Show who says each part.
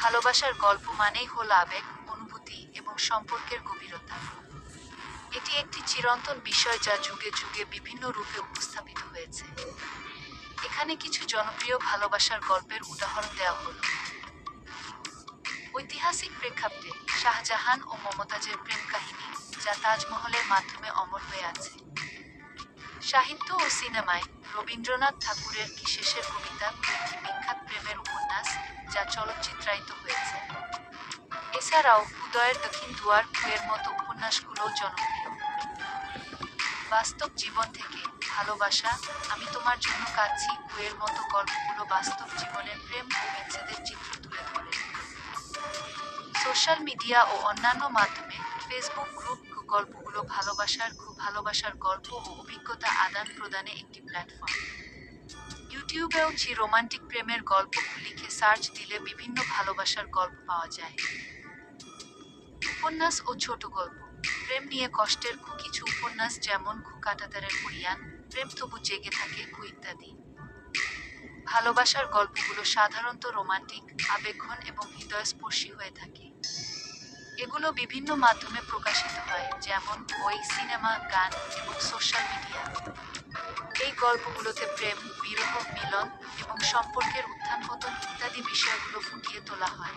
Speaker 1: ভালোবাসার গল্প মানেই হল আবেগ, অনুভূতি এবং সম্পর্কের গভীরতা। এটি একটি চিরন্তন বিষয় যা যুগে যুগে বিভিন্ন রূপে উপস্থাপিত হয়েছে। এখানে কিছু জনপ্রিয় ভালোবাসার গল্পের উদাহরণ দেওয়া হল। ঐতিহাসিক প্রেক্ষাপটে শাহজাহান ও মমতাজের প্রেম কাহিনী, যা তাজমহলের মাধ্যমে অমর হয়ে আছে। সাহিত্য ও সিনেমায় রবীন্দ্রনাথ ঠাকুরের কি শেষের কবিতা একটি বিখ্যাত প্রেমের উপন্যাস যা চলচ্চিত্রায়িত হয়েছে। এছাড়াও উদয়ের দক্ষিণ দুয়ার কুয়ের মতো উপন্যাসগুলোও জনপ্রিয়। বাস্তব জীবন থেকে ভালোবাসা, আমি তোমার জন্য কাঁদছি, কুয়ের মতো গল্পগুলো বাস্তব জীবনের প্রেম ও বিচ্ছেদের চিত্র তুলে ধরে। সোশ্যাল মিডিয়া ও অন্যান্য মাধ্যমে ফেসবুক গ্রুপ গল্পগুলো ভালোবাসার, খুব ভালোবাসার গল্প ও অভিজ্ঞতা আদান প্রদানে একটি প্ল্যাটফর্ম। ইউটিউবেও জি রোমান্টিক প্রেমের গল্প লিখে সার্চ দিলে বিভিন্ন ভালোবাসার গল্প পাওয়া যায়। উপন্যাস ও ছোট গল্প। প্রেম নিয়ে কষ্টের কিছু উপন্যাস যেমন খু কাটাতারের কুরিয়ান প্রেম তবু জেগে থাকে খু ইত্যাদি। ভালোবাসার গল্পগুলো সাধারণত রোমান্টিক, আবেগঘন এবং হৃদয়স্পর্শী হয়ে থাকে। এগুলো বিভিন্ন মাধ্যমে প্রকাশিত হয়, যেমন বই, সিনেমা, গান এবং সোশ্যাল মিডিয়া। গল্পগুলোতে প্রেম বিরহ মিলন এবং সম্পর্কের উত্থান পতন ইত্যাদি বিষয়গুলো ফুটিয়ে তোলা হয়।